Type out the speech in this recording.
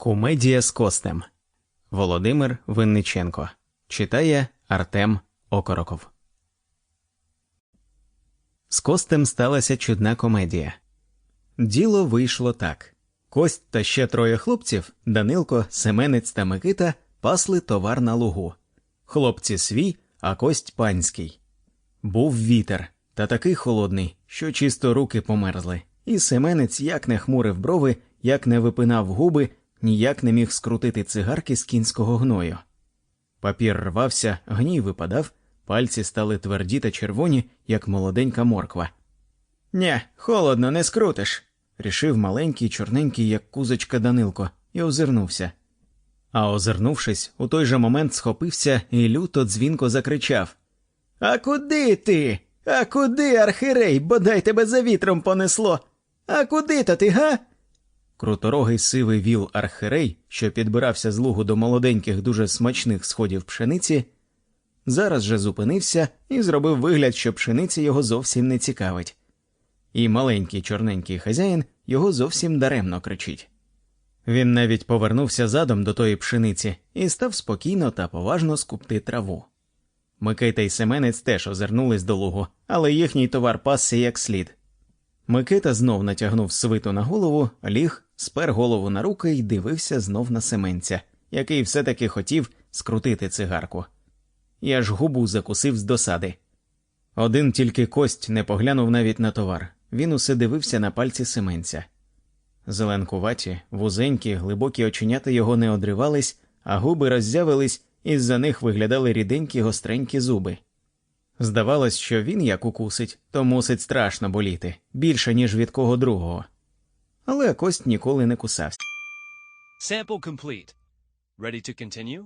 Комедія з Костем. Володимир Винниченко. Читає Артем Окороков. З Костем сталася чудна комедія. Діло вийшло так. Кость та ще троє хлопців Данилко, Семенець та Микита пасли товар на лугу. Хлопці свій, а кость панський. Був вітер, та такий холодний, що чисто руки померзли, і Семенець як не хмурив брови, як не випинав губи, ніяк не міг скрутити цигарки з кінського гною. Папір рвався, гній випадав, пальці стали тверді та червоні, як молоденька морква. Нє, холодно, не скрутиш, рішив маленький, чорненький, як кузочка Данилко, і озирнувся. А озирнувшись, у той же момент схопився і люто дзвінко закричав А куди ти? А куди, архирей, бодай тебе за вітром понесло? А куди то ти, га? Круторогий сивий віл архирей, що підбирався з лугу до молоденьких дуже смачних сходів пшениці, зараз же зупинився і зробив вигляд, що пшениця його зовсім не цікавить. І маленький чорненький хазяїн його зовсім даремно кричить. Він навіть повернувся задом до тої пшениці і став спокійно та поважно скупти траву. Микита й Семенець теж озирнулись до лугу, але їхній товар пасся як слід. Микита знов натягнув свиту на голову, ліг, спер голову на руки і дивився знов на Семенця, який все-таки хотів скрутити цигарку. Я ж губу закусив з досади. Один тільки кость не поглянув навіть на товар. Він усе дивився на пальці Семенця. Зеленкуваті, вузенькі, глибокі оченята його не одривались, а губи роззявились, і з-за них виглядали ріденькі гостренькі зуби. Здавалось, що він як укусить, то мусить страшно боліти, більше, ніж від кого другого. Але кость ніколи не кусався. Sample complete. Ready to continue?